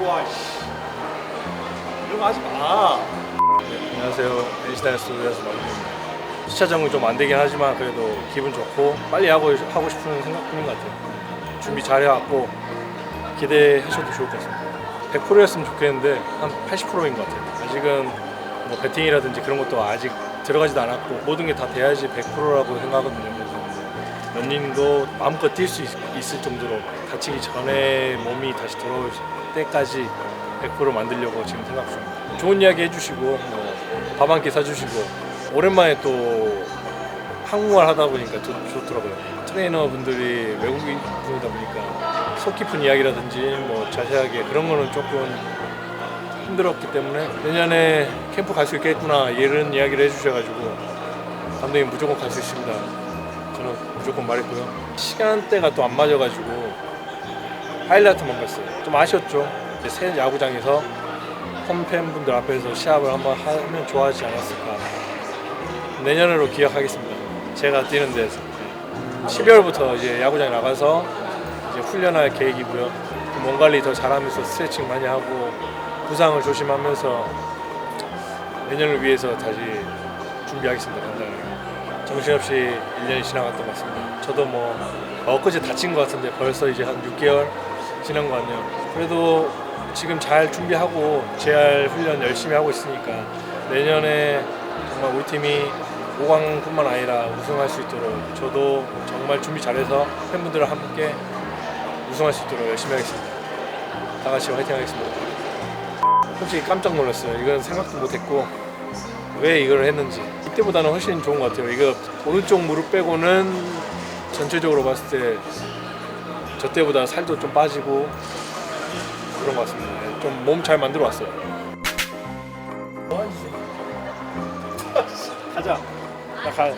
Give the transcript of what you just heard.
우와 씨. 이런 거 하지 마. 네, 안녕하세요. NC다이너스에서 마루입니다. 시차 적응 좀안 되긴 하지만 그래도 기분 좋고 빨리 하고 하고 싶은 생각뿐인 것 같아요. 준비 잘 해왔고 기대하셔도 좋을 것 같습니다. 100%였으면 좋겠는데 한 80%인 것 같아요. 아직은 뭐 배팅이라든지 그런 것도 아직 들어가지도 않았고 모든 게 다 돼야지 100%라고 생각하거든요. 그래서 런닝도 마음껏 뛸 수 있을 정도로 다치기 전에 몸이 다시 돌아올 때까지 100% 만들려고 지금 생각 중입니다. 좋은 이야기 해주시고 뭐 밥한 끼 사주시고 오랜만에 또 한국말 하다 보니까 좋, 좋더라고요. 트레이너 분들이 외국인 분이다 보니까 속 깊은 이야기라든지 뭐 자세하게 그런 거는 조금 힘들었기 때문에 내년에 캠프 갈 수 있겠구나 이런 이야기를 해주셔가지고 감독님 무조건 갈 수 있습니다. 저는 무조건 말했고요. 시간대가 또 안 맞아가지고 하이라이트만 봤어요. 좀 아쉬웠죠. 이제 새 야구장에서 홈팬분들 앞에서 시합을 한번 하면 좋아하지 않았을까. 내년으로 기약하겠습니다. 제가 뛰는 데서 12월부터 이제 야구장에 나가서 이제 훈련할 계획이고요. 몸 관리 더 잘하면서 스트레칭 많이 하고 부상을 조심하면서 내년을 위해서 다시 준비하겠습니다. 간단하게. 정신없이 1년이 지나갔던 것 같습니다. 저도 뭐 엊그제 다친 것 같은데 벌써 이제 한 6개월 지난 것 같네요. 그래도 지금 잘 준비하고 재활 훈련 열심히 하고 있으니까 내년에 정말 우리 팀이 5강뿐만 아니라 우승할 수 있도록 저도 정말 준비 잘해서 팬분들과 함께 우승할 수 있도록 열심히 하겠습니다. 다 같이 화이팅 하겠습니다. 솔직히 깜짝 놀랐어요. 이건 생각도 못했고 왜 이걸 했는지 이때보다는 훨씬 좋은 것 같아요. 이거 오른쪽 무릎 빼고는 전체적으로 봤을 때 저 때보다 살도 좀 빠지고 그런 것 같습니다. 좀 몸 잘 만들어 왔어요. 가자. 나 가.